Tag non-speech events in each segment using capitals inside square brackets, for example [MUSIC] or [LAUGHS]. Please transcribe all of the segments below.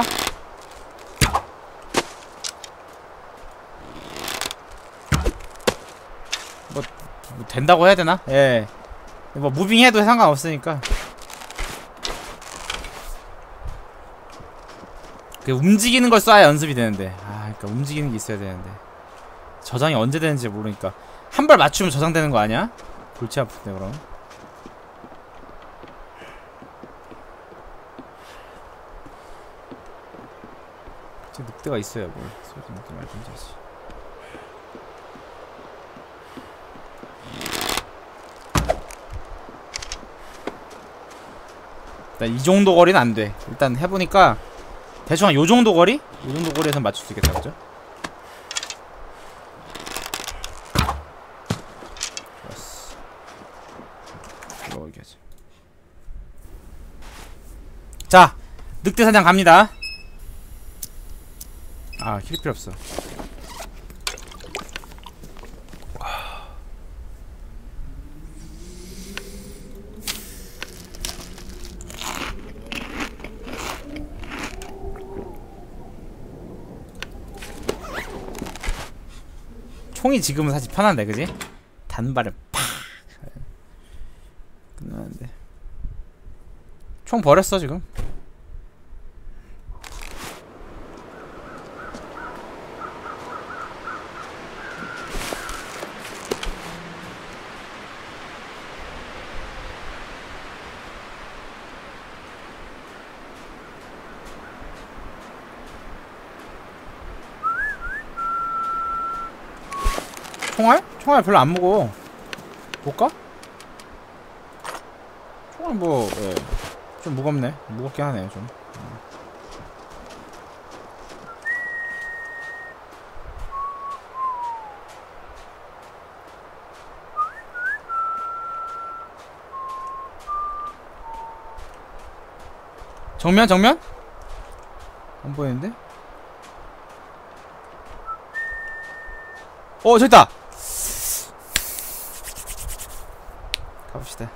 해볼까? 뭐, 뭐 된다고 해야 되나? 예. 뭐 무빙해도 상관없으니까. 그 움직이는 걸 쏴야 연습이 되는데. 아, 그러니까 움직이는 게 있어야 되는데. 저장이 언제 되는지 모르니까 한 발 맞추면 저장되는 거 아니야? 골치 아픈데 그럼. 제 늑대가 있어야 뭘 소리 듣지 말든지 하지. 일단 이 정도 거리는 안 돼. 일단 해보니까 대충 한 요 정도 거리? 요 정도 거리에서 맞출 수 있겠다, 그죠? 자, 늑대 사냥 갑니다. 아, 힐 필요 없어. 총이 지금은 사실 편한데, 그지? 단발에 팍! 끝나는데. 총 버렸어, 지금. 총알? 별로 안 무거워. 볼까? 총알 뭐, 예. 좀 무겁네. 무겁게 하네, 좀. 정면, 정면? 안 보이는데? 어, 저기 있다! 가봅시다.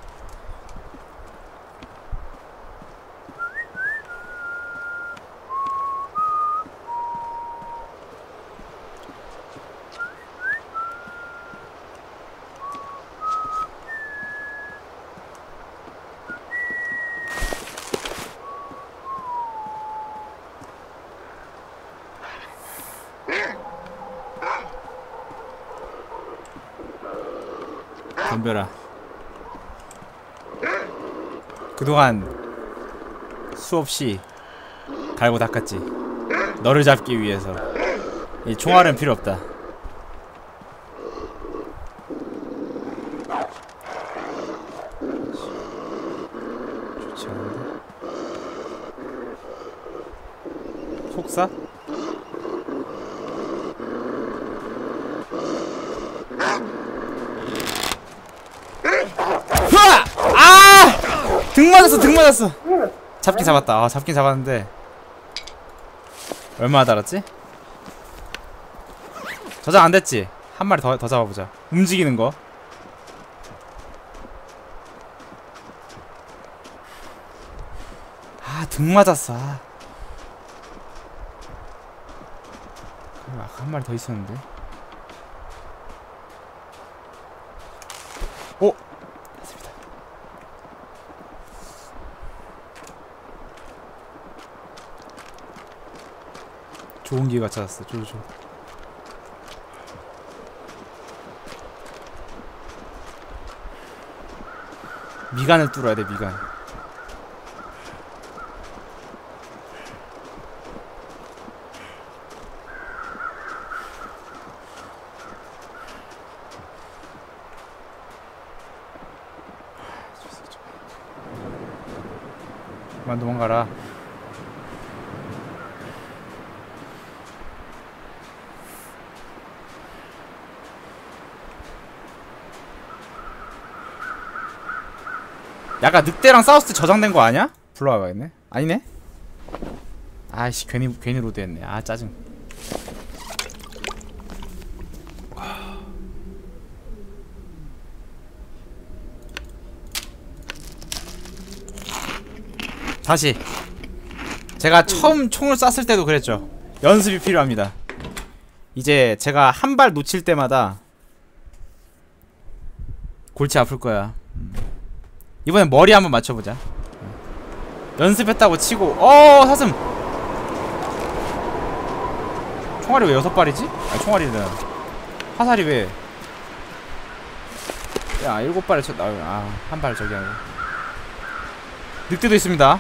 덤벼라. 그동안 수없이 갈고 닦았지. 너를 잡기 위해서. 이 총알은 필요 없다. 좋지 않은데? 속사? 으아! 아! 등 맞았어, 등 맞았어. 잡긴 잡았다. 아, 잡긴 잡았는데. 얼마나 달았지? 저장 안 됐지? 한 마리 더, 더 잡아보자. 움직이는 거. 아, 등 맞았어. 아. 아까 한 마리 더 있었는데. 오! 됐습니다. 좋은 기회가 찾았어. 좋, 좋. 미간을 뚫어야 돼, 미간. 그만 도망가라. 약간 늑대랑 싸웠을 때 저장된 거 아니야? 불러와야겠네. 아니네. 아이씨 괜히 괜히 로드했네. 아 짜증. 다시 제가 처음 총을 쐈을 때도 그랬죠 연습이 필요합니다 이제 제가 한 발 놓칠 때마다 골치 아플 거야 음. 이번엔 머리 한번 맞춰보자 연습했다고 치고 어 사슴 총알이 왜 여섯 발이지? 아 총알이는 화살이 왜 야, 일곱 발을 쳤다. 아, 한 발 저기 하고. 늑대도 있습니다.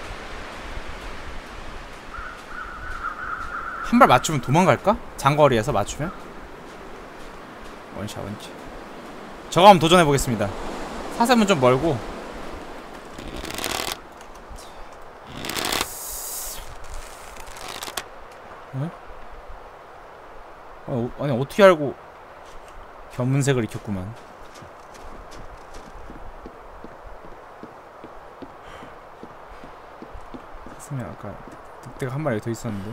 한 발 맞추면 도망갈까? 장거리에서 맞추면? 원샷, 원샷. 저거 한번 도전해보겠습니다. 사슴은 좀 멀고. 어, 아니, 어떻게 알고 견문색을 익혔구만. 사슴이 아까 늑대가 한 마리 더 있었는데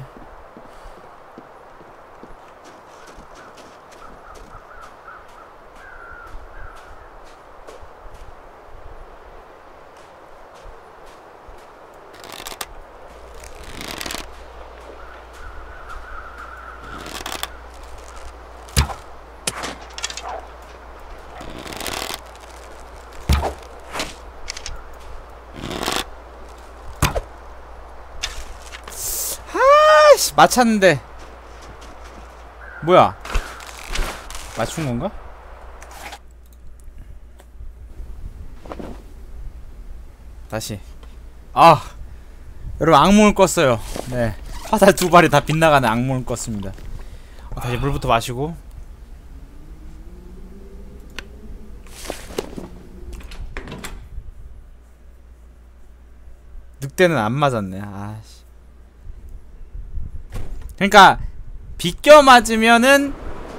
아이씨 맞췄는데. 뭐야? 맞춘 건가? 다시. 아! 여러분 악몽을 꿨어요. 네. 화살 두 발이 다 빗나가는 악몽을 꿨습니다. 어, 다시 물부터 마시고. 늑대는 안 맞았네. 아씨 그러니까 비껴 맞으면은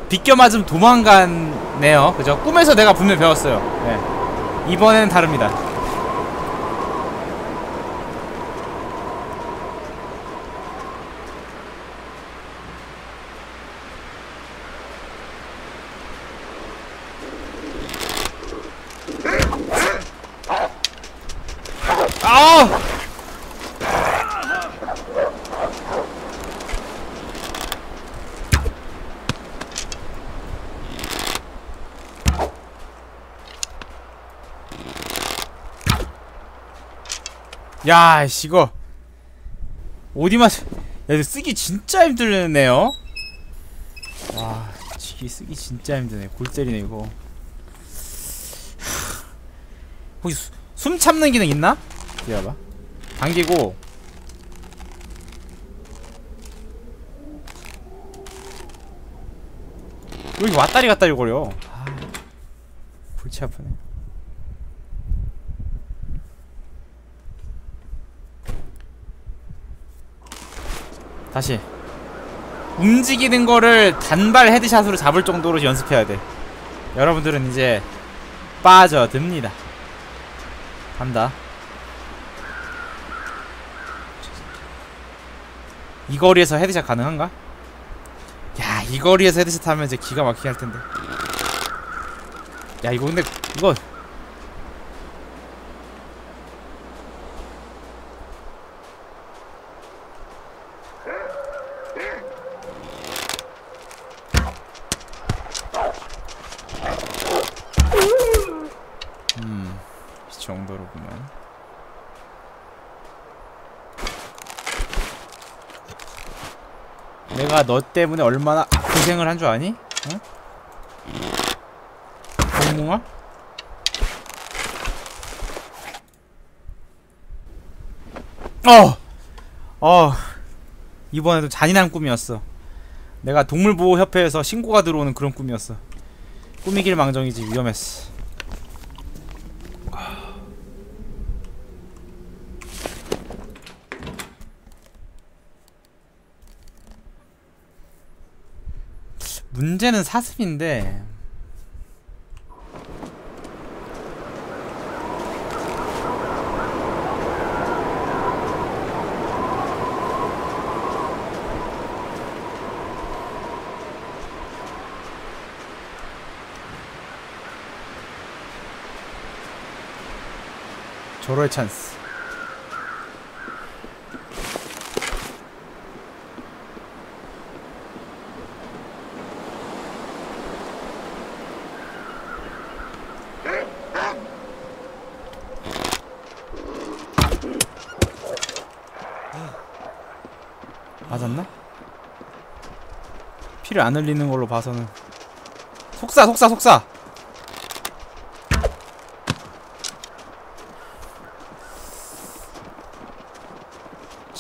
비껴 맞으면 도망가네요. 그죠? 꿈에서 내가 분명 배웠어요. 네. 이번에는 다릅니다. 아! 야, 씨, 이거 어디만 야, 이거 쓰기 진짜 힘들네요. 와, 지기 쓰기 진짜 힘드네. 골 때리네 이거. 하, 혹시 수, 숨 참는 기능 있나? 기다려봐. 당기고 왜 이렇게 왔다리 갔다리 거려? 아, 골치 아프네. 다시 움직이는 거를 단발 헤드샷으로 잡을 정도로 연습해야 돼 여러분들은 이제 빠져듭니다 간다 이 거리에서 헤드샷 가능한가? 야, 이 거리에서 헤드샷 하면 이제 기가 막히게 할 텐데. 야, 이거 근데 이거 음, 이 정도로구만. 내가 너 때문에 얼마나 고생을 한 줄 아니? 응? 공공아? 어! 어 이번에도 잔인한 꿈이었어. 내가 동물보호협회에서 신고가 들어오는 그런 꿈이었어. 꿈이길 망정이지 위험했어. 문제는 사슴인데 절호의 찬스. 맞았나? 피를 안 흘리는 걸로 봐서는. 속사 속사 속사!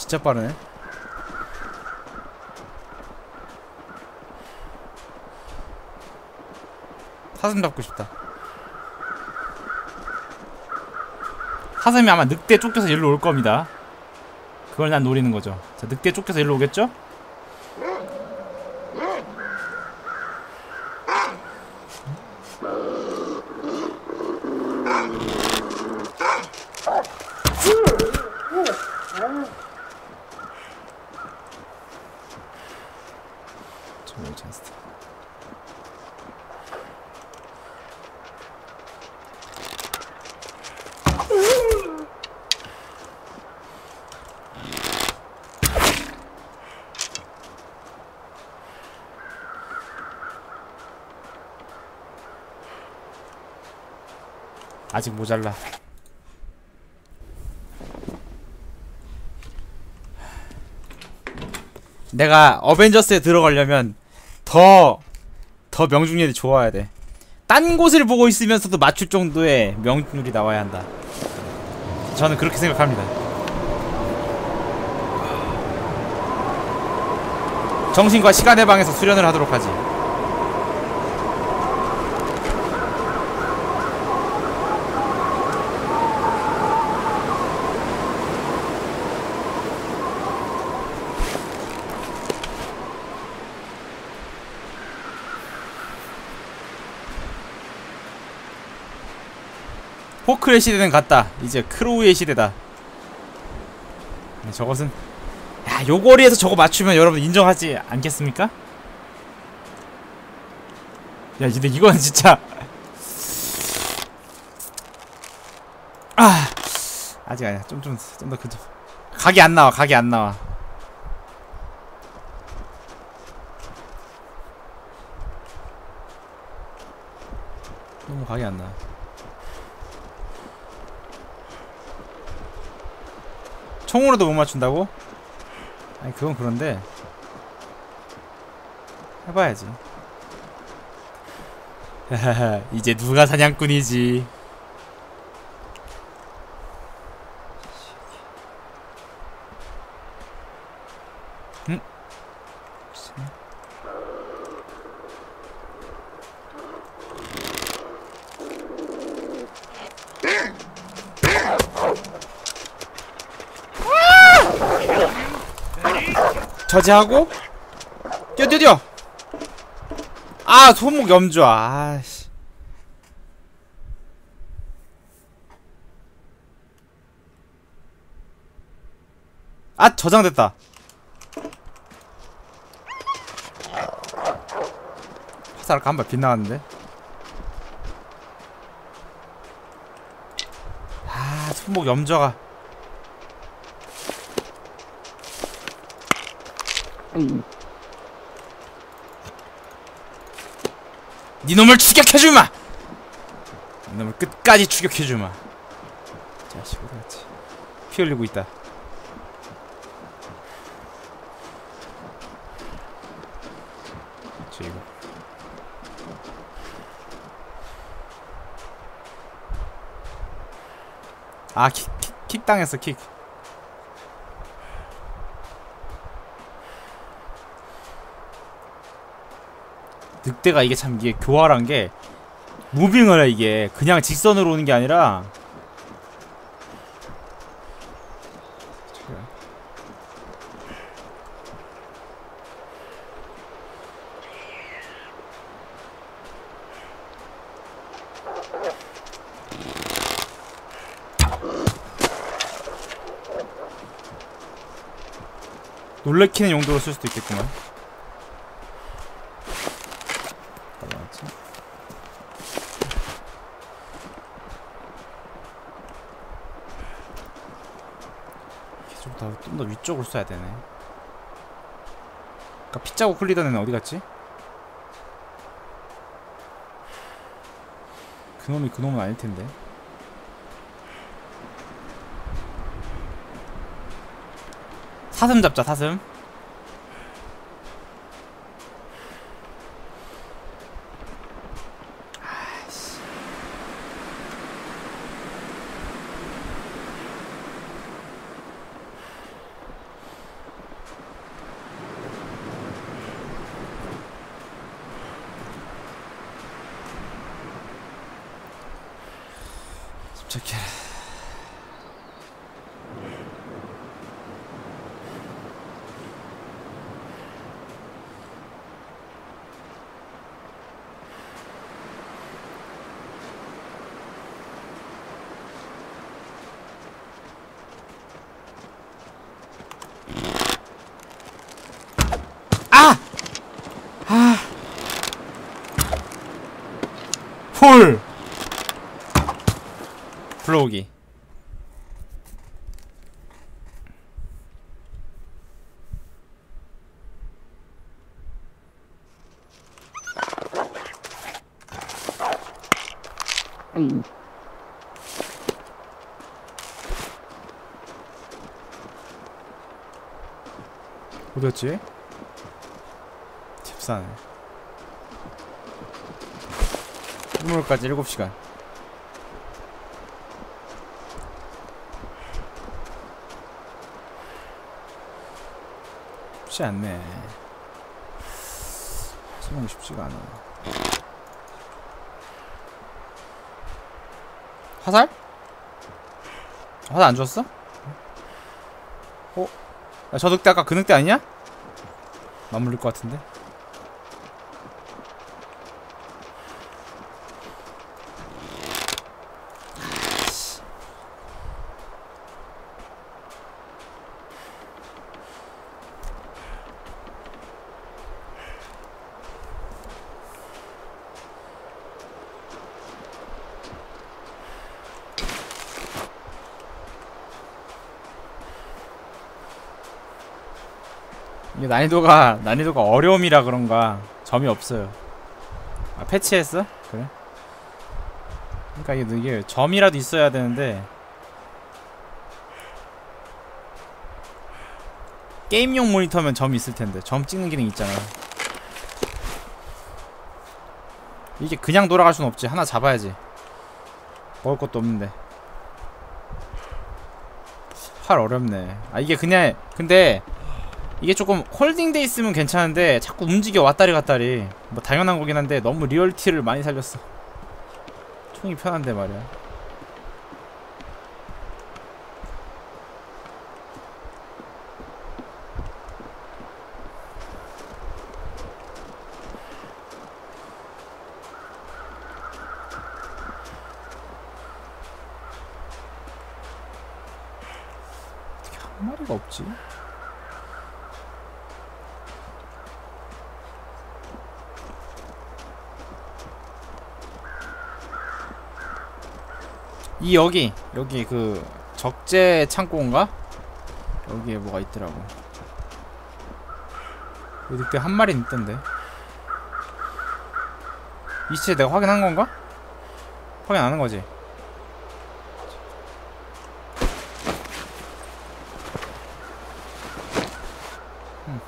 진짜 빠르네. 사슴 잡고 싶다. 사슴이 아마 늑대 쫓겨서 일로 올 겁니다. 그걸 난 노리는 거죠. 자 늑대 쫓겨서 일로 오겠죠? 정말 찬스 아직 모자라 내가 어벤져스에 들어가려면 더, 더 명중률이 좋아야 돼. 딴 곳을 보고 있으면서도 맞출 정도의 명중률이 나와야 한다. 저는 그렇게 생각합니다. 정신과 시간의 방에서 수련을 하도록 하지. 포크의 시대는 갔다. 이제 크로우의 시대다. 네, 저것은 야, 요 거리에서 저거 맞추면 여러분 인정하지 않겠습니까? 야, 근데 이건 [LAUGHS] 진짜 아 아직 아니야. 좀 좀 좀더 그좀 각이 안 나와. 각이 안 나와. 너무 각이 안 나. 총으로도 못 맞춘다고? 아니 그건 그런데. 해봐야지. [LAUGHS] 이제 누가 사냥꾼이지 응? 저지하고? 뛰어 뛰어 뛰어. 아 손목 염좌. 아씨. 아 저장됐다. 화살 한발 빗나갔는데? 아 손목 염좌가 니놈을 추격해주마! 니놈을 끝까지 추격해주마. 자식 어디갔지 피 흘리고 있다. 저 이거. 아 킥, 킥, 킥 당했어 킥 늑대가 이게 참 이게 교활한 게 무빙을 해 이게. 그냥 직선으로 오는 게 아니라. 놀래키는 용도로 쓸 수도 있겠구만 나왔지? 위쪽으로 써야 되네. 아까 피자국 흘리던 애는 어디 갔지? 그놈이 그놈은 아닐 텐데. 사슴 잡자 사슴. 집착해라. 아! 아! 홀! 불러오기. 어디였지? 집사네. 일몰까지 7시간. 쉽지 않네. 생각이 쉽지가 않아. 화살? 화살 안 줬어? 어? 야, 저 늑대 아까 그 늑대 아니냐? 맞물릴 것 같은데? 난이도가 난이도가 어려움이라 그런가 점이 없어요. 아 패치했어? 그래? 그러니까 이게, 이게 점이라도 있어야 되는데 게임용 모니터면 점이 있을 텐데 점 찍는 기능 있잖아. 이게 그냥 돌아갈 순 없지. 하나 잡아야지. 먹을 것도 없는데. 활 어렵네. 아 이게 그냥 근데 이게 조금 홀딩돼 있으면 괜찮은데 자꾸 움직여 왔다리 갔다리. 뭐 당연한 거긴 한데 너무 리얼티를 많이 살렸어. 총이 편한데 말이야. 어떻게 한 마리가 없지? 이 여기 여기 그 적재 창고인가? 여기에 뭐가 있더라고 여기 늑대 한 마리 있던데 이 시체 내가 확인한 건가? 확인 안 한 거지? 음.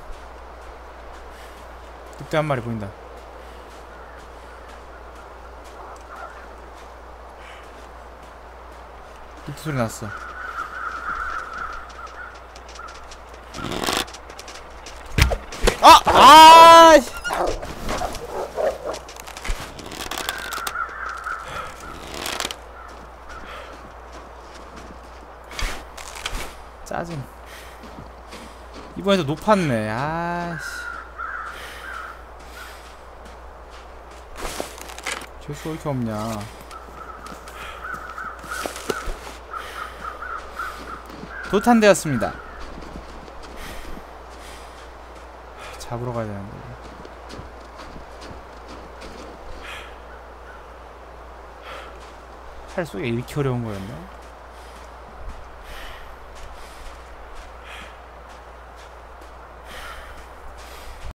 늑대 한 마리 보인다 늑대 소리 났어 아! 아! 씨. 짜증 이번에도 높았네 아씨 재수 왜 이렇게 없냐 도탄되었습니다 잡으러 가야 되는데 팔 쏘기가 이렇게 어려운 거였나?